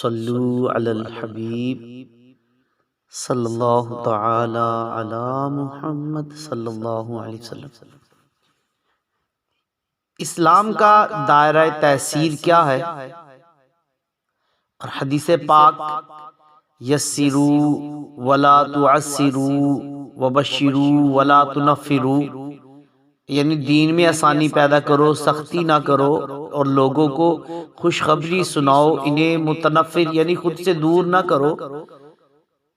صلو علی الحبیب صلی اللہ تعالی علی محمد صلی اللہ علیہ وسلم۔ اسلام کا دائرہ تحصیل کیا ہے؟ اور حدیث پاک، یسرو ولا تعسرو وبشرو ولا تنفرو۔ یعنی دین میں آسانی پیدا کرو سختی نہ کرو اور لوگوں کو خوشخبری سناؤ انہیں متنفر یعنی خود سے دور نہ کرو۔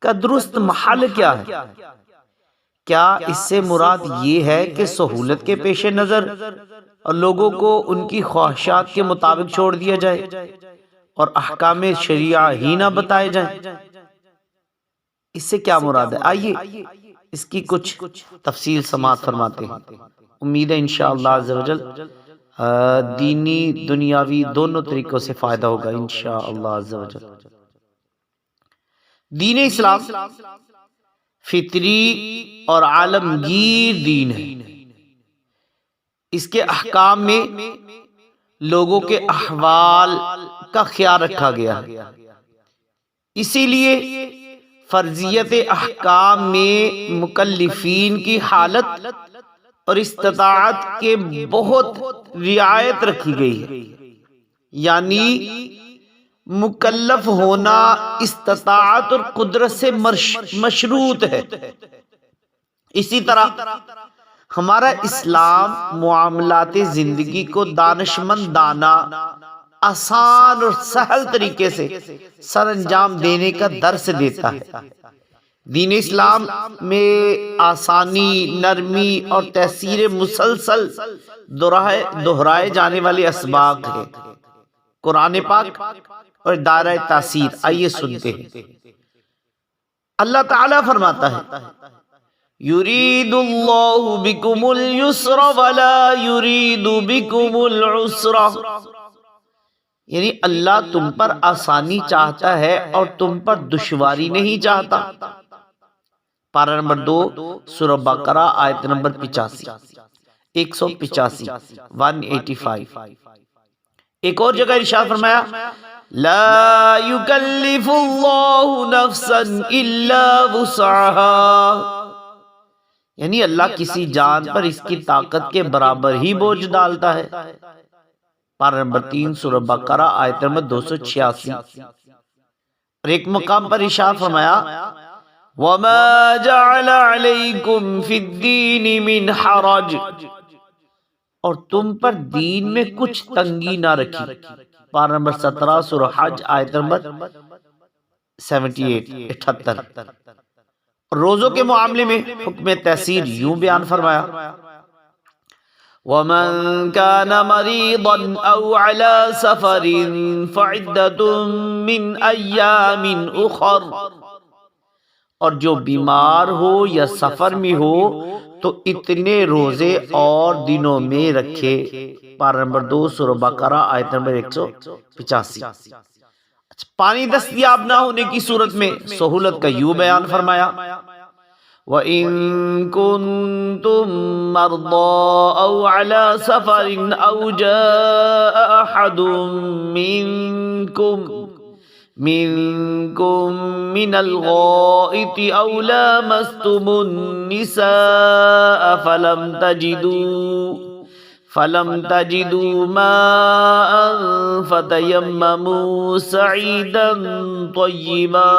کا درست محل کیا ہے؟ کیا اس سے مراد یہ ہے کہ سہولت کے پیش نظر اور لوگوں کو ان کی خواہشات کے مطابق چھوڑ دیا جائے اور احکام شریعہ ہی نہ بتائے جائیں۔ اس سے کیا مراد ہے؟ آئیے اس کی کچھ تفصیل سماعت فرماتے ہیں۔ امید ہے انشاءاللہ عز و جل دینی، دنیاوی دونوں طریقوں سے فائدہ ہوگا انشاءاللہ عز و جل۔ دین اسلام فطری اور عالمگیر دین ہے۔ اس کے احکام میں لوگوں کے احوال کا خیال رکھا گیا ہے۔ اسی لیے فرضیت احکام میں مکلفین کی حالت اور استطاعت کے بہت رعایت رکھی گئی ہے۔ یعنی مکلف ہونا استطاعت اور قدرت سے مشروط ہے۔ اسی طرح ہمارا اسلام معاملات زندگی کو دانش مند دانا آسان اور سہل طریقے سے سر انجام دینے کا درس دیتا ہے۔ دین اسلام میں آسانی، نرمی اور تحصیر مسلسل دہرائے جانے والے اسباق ہے قرآن پاک اور دائرہ تاثیر، آئیے سنتے ہیں۔ اللہ تعالی فرماتا ہے، یرید اللہ بکم اليسر ولا یرید بکم العسر۔ یعنی اللہ تم پر آسانی چاہتا ہے اور تم پر دشواری نہیں چاہتا۔ پارہ نمبر دو سورہ بقرہ آیت نمبر پچاسی۔ ایک سو پچاسی ون ایٹی فائیو ایک اور جگہ ارشاد فرمایا لا يكلف الله نفسا الا وسعها۔ یعنی اللہ کسی جان پر اس کی طاقت کے برابر ہی بوجھ ڈالتا ہے۔ پارہ نمبر تین سورہ بقرہ آیت نمبر دو سو چھیاسی۔ اور ایک مقام پر ارشاد فرمایا وما جعل عليكم في الدين من حرج اور تم پر دین میں کچھ تنگی نہ رکھی۔ پار نمبر سترہ، سورہ حج، آیت نمبر سیونٹی ایٹ، اٹھتر۔ روزوں کے معاملے میں حکم تحصیل یوں بیان فرمایا۔ ومن كان مريضا او على سفر فعدة من ايام اخر اور جو بیمار ہو یا سفر میں ہو تو اتنے روزے اور دنوں میں رکھے۔ پارہ نمبر دو سورہ بقرہ آیت نمبر ایک سو پچاسی۔ اچھا، پانی دستیاب نہ ہونے کی صورت میں سہولت کا یوں بیان فرمایا۔ وَإِن كُنتُم مَّرْضَىٰ أَوْ عَلَىٰ سَفَرٍ أَوْ جَاءَ أَحَدٌ مِّنكُمْ منكم من الغائط أو لامستم النساء فلم تجدوا فلم تجدوا ماء فتيمموا سعيدا طيبا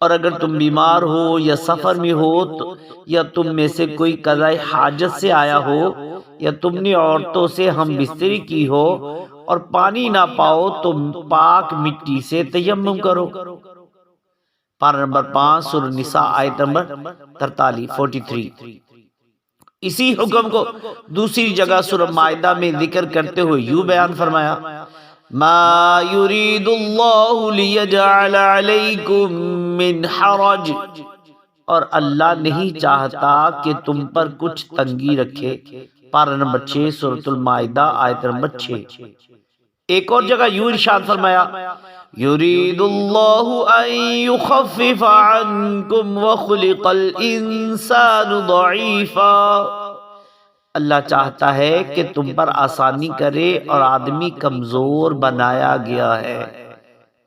اور اگر تم بیمار ہو یا سفر میں ہو تو یا تم میں سے کوئی قضاء حاجت سے آیا ہو، یا تم نے عورتوں سے ہم بستری کی ہو اور پانی نہ پاؤ تو پاک مٹی سے تیمم کرو۔ پارا نمبر پانچ سر نساء، آیت نمبر ترتالی فورٹی تھری اسی حکم کو دوسری جگہ سر معدہ میں ذکر کرتے ہوئے یوں بیان فرمایا، ما يريد الله ليجعل عليكم من حرج۔ اور اللہ نہیں چاہتا کہ تم پر کچھ تنگی رکھے۔ پارہ نمبر 6 سورۃ المائدہ، آیت نمبر 6 ایک اور جگہ یوں ارشاد فرمایا، یرید اللہ ان یخفف عنکم وخلق الانسان ضعیفا۔ اللہ چاہتا ہے کہ تم پر آسانی کرے اور آدمی کمزور بنایا گیا ہے۔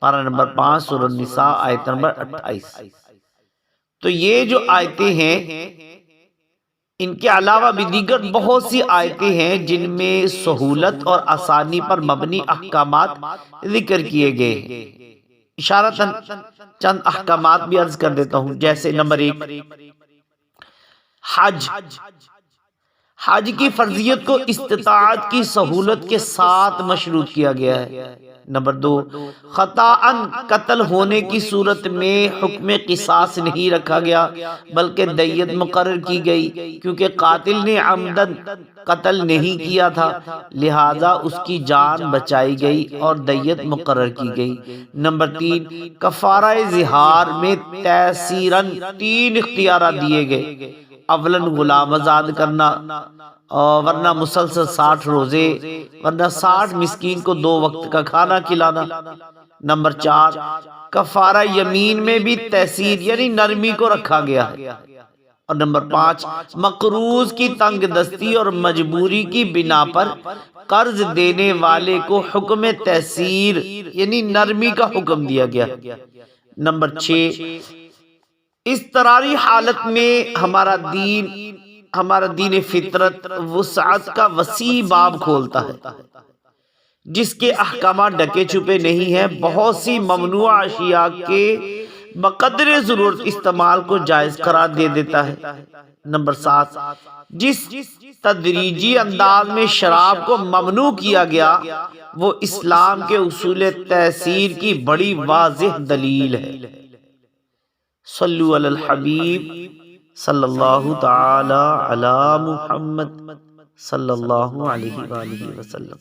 پارہ نمبر پانچ، سورہ النساء، آیت نمبر اٹھائیس۔ تو یہ جو آیتیں ہیں ان کے علاوہ بھی دیگر بہت سی آیتیں ہیں جن میں سہولت اور آسانی پر مبنی احکامات ذکر کیے گئے۔ اشارتاً چند احکامات بھی عرض کر دیتا ہوں، جیسے نمبر ایک، حج۔ حج کی فرضیت کو استطاعت کی سہولت کے ساتھ مشروط کیا گیا ہے۔ نمبر دو خطا قتل ہونے کی صورت میں حکم قصاص نہیں رکھا گیا بلکہ دیت مقرر کی گئی کیونکہ قاتل نے عمدن قتل نہیں کیا تھا لہذا اس کی جان بچائی گئی اور دیت مقرر کی گئی۔ نمبر تین کفارہ زہار میں تیسیرن تین اختیارات دیے گئے۔ اولن غلام آزاد کرنا۔ ورنہ مسلسل ساٹھ روزے، ورنہ ساٹھ مسکین کو دو وقت کا کھانا کھلانا۔ نمبر چار، کفارہ یمین میں بھی تحصیل یعنی نرمی کو رکھا گیا ہے۔ اور نمبر پانچ، مقروض کی تنگ دستی اور مجبوری کی بنا پر قرض دینے والے کو حکم تحصیل یعنی نرمی کا حکم دیا گیا۔ نمبر چھ استراری حالت میں ہمارا دین ہمارا دین فطرت وسعت کا وسیع باب کھولتا ہے۔ جس کے احکامات ڈکے چھپے نہیں ہیں، بہت سی ممنوع اشیاء کے بقدر ضرورت استعمال کو جائز قرار دے دیتا ہے۔ نمبر سات، جس تدریجی انداز میں شراب کو ممنوع کیا گیا، وہ اسلام کے اصول تحصیل کی بڑی واضح دلیل ہے۔ صلوا على الحبيب صلى الله تعالى على محمد صلى الله عليه وآله وسلم.